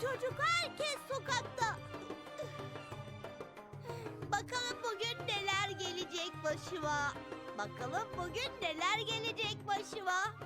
çocuk herkes sokakta. Bakalım bugün neler gelecek başıma. Bakalım bugün neler gelecek başıma.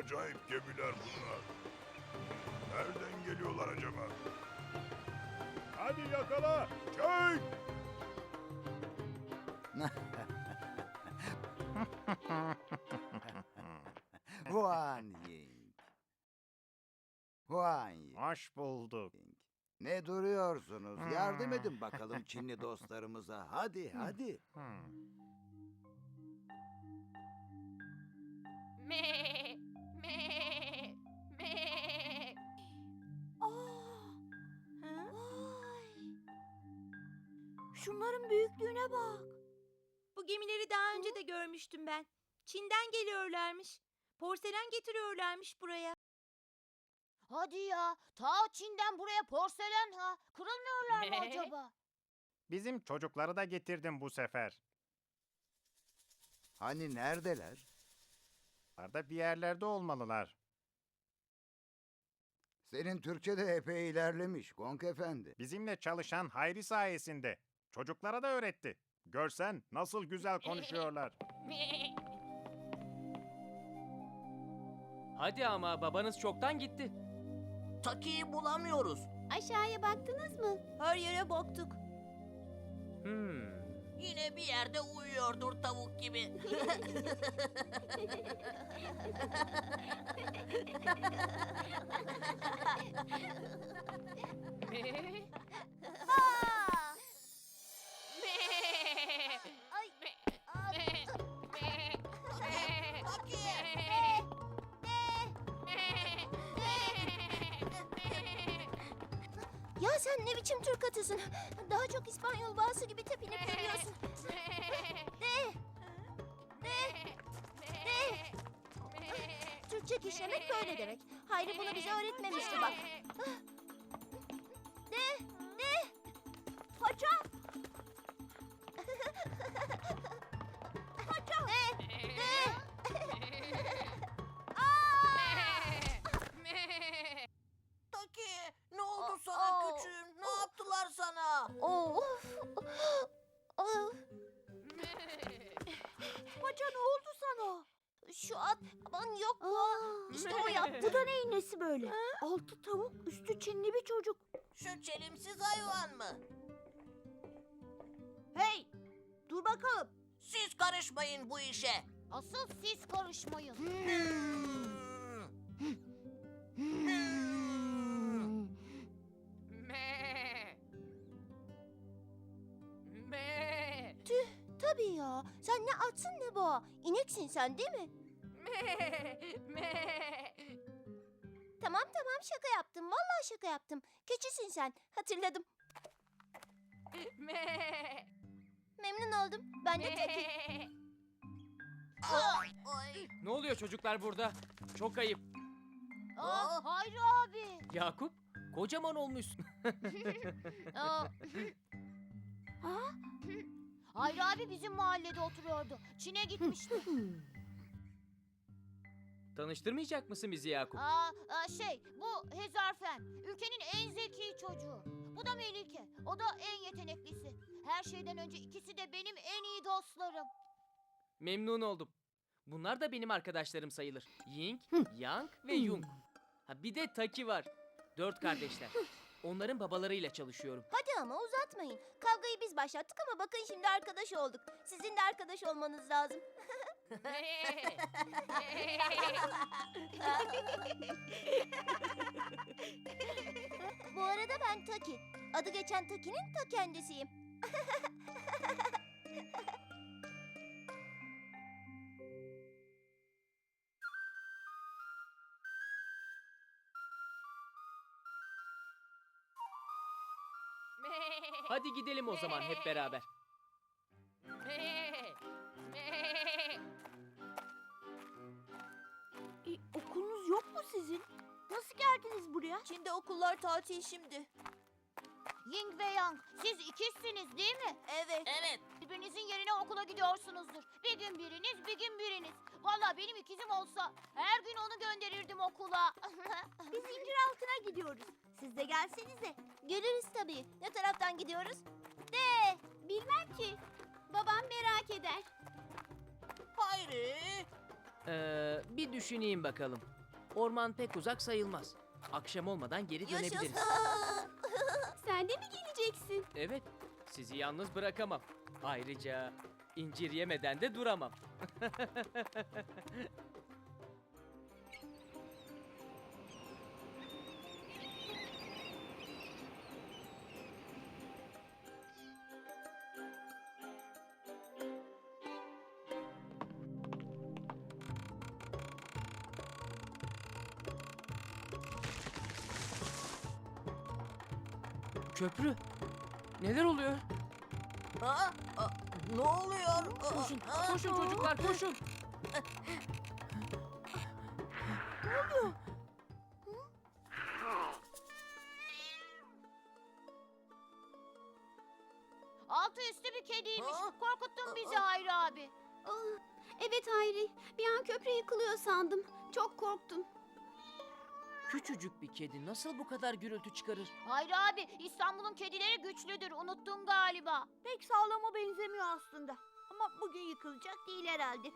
acayip gemiler bunlar. Nereden geliyorlar acaba? Hadi yakala. Çek. Huan Ying. Huan Ying. Hoş bulduk. Ne duruyorsunuz? Yardım edin bakalım Çinli dostlarımıza. Hadi hadi. Me, me, vay. Şunların büyüklüğüne bak. Bu gemileri daha önce de görmüştüm ben. Çin'den geliyorlarmış. Porselen getiriyorlarmış buraya. Hadi ya. Ta Çin'den buraya porselen ha. Kırılmıyorlar mı acaba? Bizim çocukları da getirdim bu sefer. Hani neredeler? Arada bir yerlerde olmalılar. Senin Türkçe de epey ilerlemiş Gonk Efendi. Bizimle çalışan Hayri sayesinde. Çocuklara da öğretti. Görsen nasıl güzel konuşuyorlar. Hadi ama babanız çoktan gitti. Taki'yi bulamıyoruz. Aşağıya baktınız mı? Her yere baktık. Hmm. Yine bir yerde uyuyordur tavuk gibi. sen ne biçim Türk atısın? Daha çok İspanyol bağısı gibi tepinip duruyorsun. De, Türkçe kişnemek böyle demek. Hayri bunu bize öğretmemişti bak. De, de. Hocam. Şu at aman yok mu? İşte o yaptı. Bu da neyin nesi böyle? Altı tavuk üstü Çinli bir çocuk. Şu çelimsiz hayvan mı? Hey dur bakalım. Siz karışmayın bu işe. Asıl siz karışmayın. Me. Ya. Sen ne atsın ne boğa. İneksin sen değil mi? Tamam tamam şaka yaptım. Vallahi şaka yaptım. Keçisin sen. Hatırladım. Me. Memnun oldum. Ben de. Ay, ay. Ne oluyor çocuklar burada? Çok ayıp. Aa, Hayri abi. Yakup, kocaman olmuşsun. Aa. ha? Hayri abi bizim mahallede oturuyordu. Çin'e gitmişti. Tanıştırmayacak mısın bizi Yakup? Aa, aa, şey bu Hezarfen. Ülkenin en zeki çocuğu. Bu da Melike. O da en yeteneklisi. Her şeyden önce ikisi de benim en iyi dostlarım. Memnun oldum. Bunlar da benim arkadaşlarım sayılır. Ying, Yang ve Yung. Ha bir de Taki var. Dört kardeşler. Onların babalarıyla çalışıyorum. Hadi ama uzatmayın. Kavgayı biz başlattık ama bakın şimdi arkadaş olduk. Sizin de arkadaş olmanız lazım. Bu arada ben Taki. Adı geçen Taki'nin ta kendisiyim. Hadi gidelim o zaman hep beraber. E, okulunuz yok mu sizin? Nasıl geldiniz buraya? Çin'de okullar tatil şimdi. Ying ve Yang, siz ikizsiniz değil mi? Evet. Evet. Birbirinizin yerine okula gidiyorsunuzdur. Bir gün biriniz, bir gün biriniz. Vallahi benim ikizim olsa her gün onu gönderirdim okula. Biz incir altına gidiyoruz. Siz de gelsenize. Geliriz tabii. Ne taraftan gidiyoruz? De, bilmem ki. Babam merak eder. Hayri. Ee, bir düşüneyim bakalım. Orman pek uzak sayılmaz. Akşam olmadan geri dönebiliriz. Sen de mi geleceksin? Evet, sizi yalnız bırakamam. Ayrıca incir yemeden de duramam. Köprü. Neler oluyor? Ha? Aa, Ne oluyor? Aa, Koşun, aa, koşun çocuklar, koşun. Altı üstü bir kediymiş. Ha? Korkuttun bizi Hayri abi. evet Hayri. Bir an köprü yıkılıyor sandım. Çok korktum. Küçücük bir kedi nasıl bu kadar gürültü çıkarır? Hayri abi İstanbul'un kedileri güçlüdür. Unuttun galiba. Pek sağlama benzemiyor aslında. Ama bugün yıkılacak değil herhalde.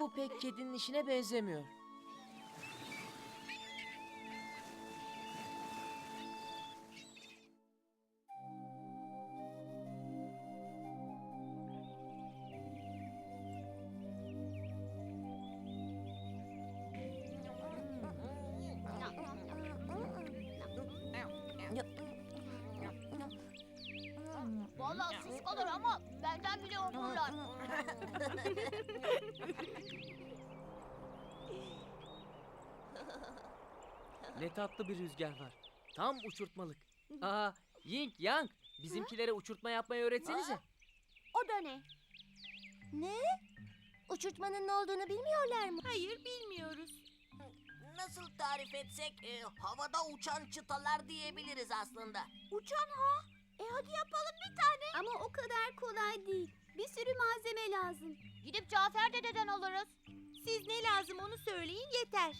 Bu pek kedinin işine benzemiyor. Kalır ama benden bile okurlar. Ne tatlı bir rüzgar var. Tam uçurtmalık. Aa, Ying, Yang, bizimkilere uçurtma yapmayı öğretsenize. O da ne? Ne? Uçurtmanın ne olduğunu bilmiyorlar mı? Hayır bilmiyoruz. Nasıl tarif etsek e, havada uçan çıtalar diyebiliriz aslında. Uçan ha? E hadi yapalım bir tane. Ama o kadar kolay değil. Bir sürü malzeme lazım. Gidip Cafer dededen alırız. Siz ne lazım onu söyleyin yeter.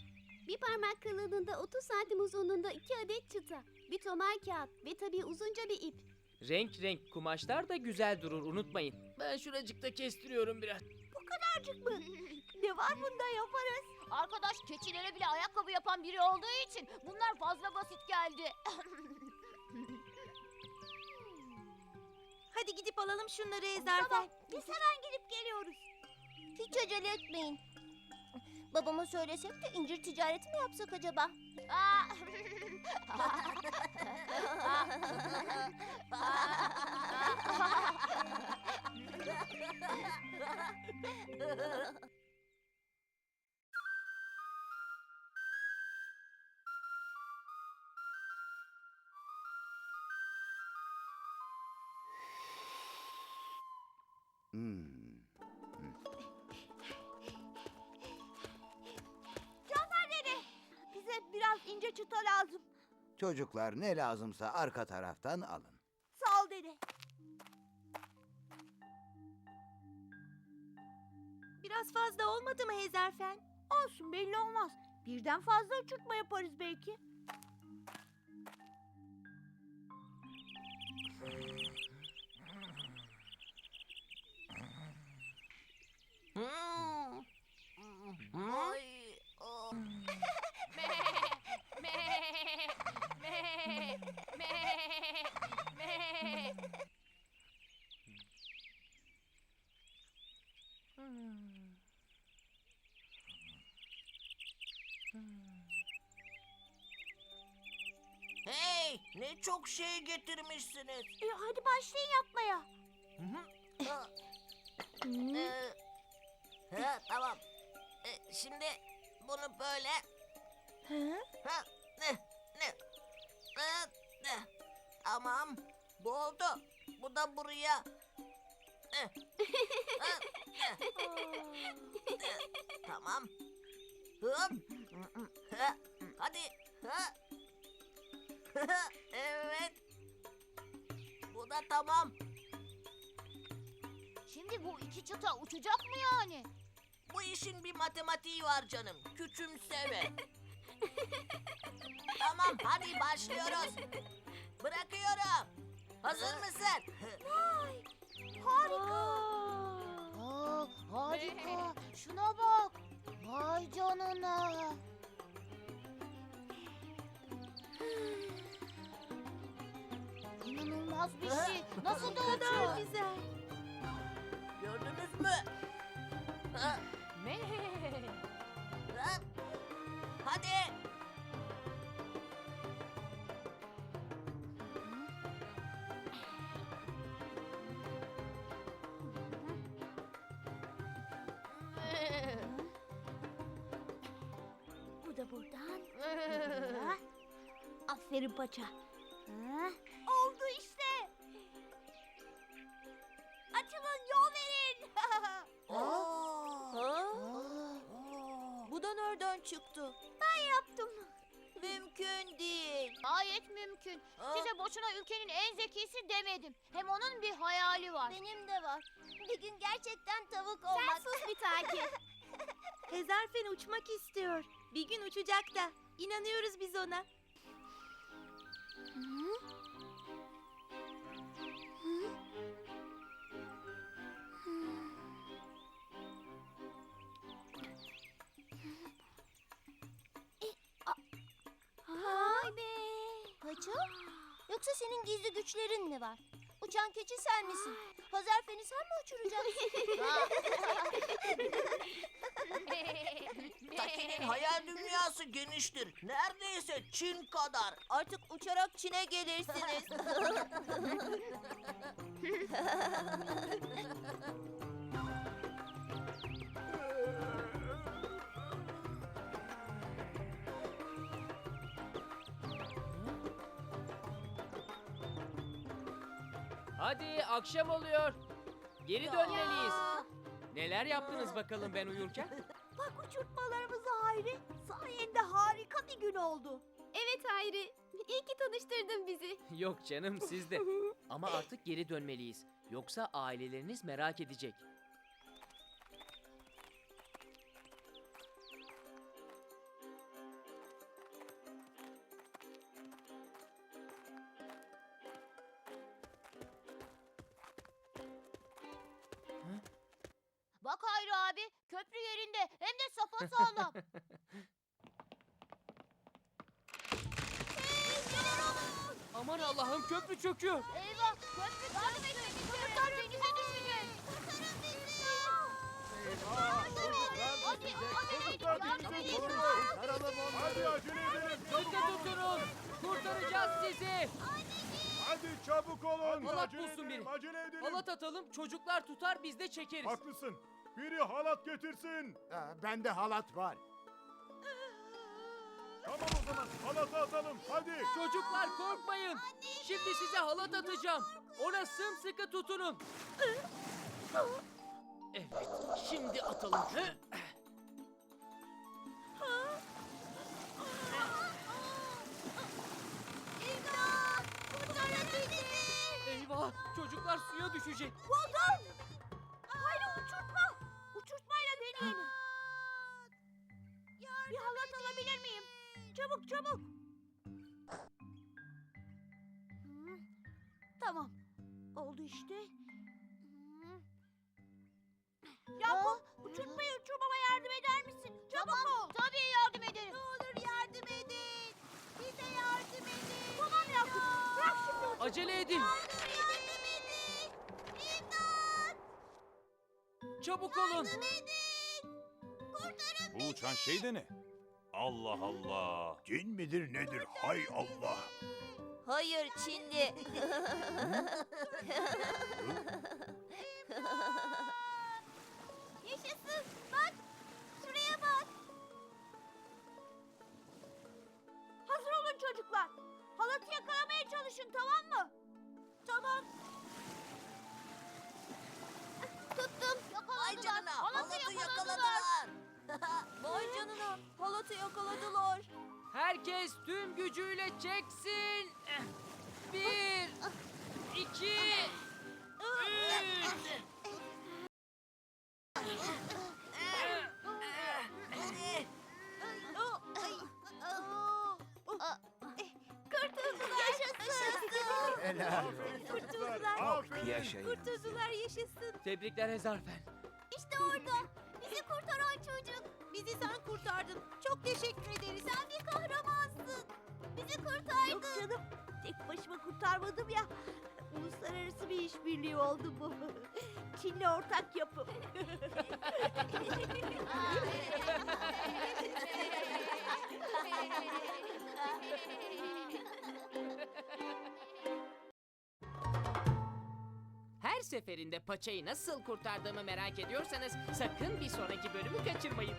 Bir parmak kalınlığında 30 santim uzunluğunda iki adet çıta. Bir tomar kağıt ve tabii uzunca bir ip. Renk renk kumaşlar da güzel durur unutmayın. Ben şuracıkta kestiriyorum biraz. Kadarcık mı? ne var bunda yaparız. Arkadaş keçilere bile ayakkabı yapan biri olduğu için bunlar fazla basit geldi. Hadi gidip alalım şunları Ezarfen. Biz hemen gidip geliyoruz. Hiç acele etmeyin. Babama söylesek de incir ticareti mi yapsak acaba? Hmm. Bize biraz ince çıta lazım. Çocuklar ne lazımsa arka taraftan alın. Sağ ol dede. Biraz fazla olmadı mı Ezarfen? Olsun belli olmaz. Birden fazla uçurtma yaparız belki. Ay. Oh. me, me, me, me, Hey, ne çok şey getirmişsiniz. E, hadi başlayın yapmaya. Hı hı. Ee, ha, tamam. Şimdi bunu böyle... Ha, ne, ne, ne, ne. Tamam. Bu oldu. Bu da buraya. Tamam. Hop. Ha, Hadi. Ha. Evet. Bu da tamam. Şimdi bu iki çıta uçacak mı yani? Bu işin bir matematiği var canım. Küçümseme. tamam hadi başlıyoruz. Bırakıyorum. Hazır mısın? Harika. Aa, harika. Şuna bak. Vay canına. İnanılmaz bir şey. Nasıl da uçuyor? Güzel. Gördünüz mü? Ha, Me. ha. Hadi. Bu da buradan. Ha? Aferin paça. Ha? Oldu işte. Açılın yol verin. Oo. Da nereden çıktı? Ben yaptım. Mümkün değil. Gayet mümkün. Size boşuna ülkenin en zekisi demedim. Hem onun bir hayali var. Benim de var. Bir gün gerçekten tavuk olmak. Sen sus bir takip. Hezarfen uçmak istiyor. Bir gün uçacak da. İnanıyoruz biz ona. Vay Paça? Yoksa senin gizli güçlerin mi var? Uçan keçi sen misin? Hazarfeni sen mi uçuracaksın? Taki'nin hayal dünyası geniştir. Neredeyse Çin kadar. Artık uçarak Çin'e gelirsiniz. Hadi akşam oluyor. Geri dönmeliyiz. Neler yaptınız bakalım ben uyurken? Bak uçurtmalarımızı Hayri. Sayende harika bir gün oldu. evet Hayri. İyi ki tanıştırdın bizi. Yok canım sizde. Ama artık geri dönmeliyiz. Yoksa aileleriniz merak edecek. Bak Hayri abi köprü yerinde hem de sapasağlam. Aman Allah'ım köprü çöküyor. Eyvah köprü çökmedi. Kurtarın düşeceğiz. Kurtarın bizi. Hadi hadi yardım edin. Hadi acele edelim. Sıkı tutunun. Kurtaracağız sizi. Hadi çabuk olun. Halat acele bulsun edelim, biri. Acele edelim. Halat atalım çocuklar tutar biz de çekeriz. Haklısın. Biri halat getirsin. Bende halat var. Tamam o zaman halatı atalım. Hadi. Çocuklar korkmayın. Şimdi size halat atacağım. Ona sımsıkı tutunun. Evet, şimdi atalım. İmdat! Eyvah, çocuklar suya düşecek. Buldum. Hayri uçurtma. Uçurtmayla deneyin. Bir halat alabilir miyim? Çabuk çabuk. Tamam. Oldu işte. Hı. Yakup, uçurtmayı uçurmama yardım eder misin? Çabuk ol. Tabii yardım ederim. Ne olur yardım edin. Bize yardım edin. Tamam Yakup. Bırak şimdi uçurtmayı. Acele edin. Çabuk olun. Bu uçan şey de ne? Allah Allah. Cin midir nedir? Hay Allah. Hayır Çinli. Yaşasın. Bak. Şuraya bak. Hazır olun çocuklar. Halatı yakalamaya çalışın tamam mı? Tamam. Tuttum. Yakaladılar. Vay canına Halatı, yakaladılar. yakaladılar. Vay canına. Halatı yakaladılar. Herkes tüm gücüyle çeksin. Bir, iki, üç. Kurtuldular. Yaşasın. Kurtuldular. Aferin. Yaşayın. Kurtuldular. Tebrikler Hezarfen. İşte orada. Bizi kurtaran çocuk. Bizi sen kurtardın. Çok teşekkür ederiz. Sen bir kahramansın. Bizi kurtardın. Yok canım. Tek başıma kurtarmadım ya. Uluslararası bir işbirliği oldu bu. Çin'le ortak yapım. seferinde paçayı nasıl kurtardığımı merak ediyorsanız sakın bir sonraki bölümü kaçırmayın.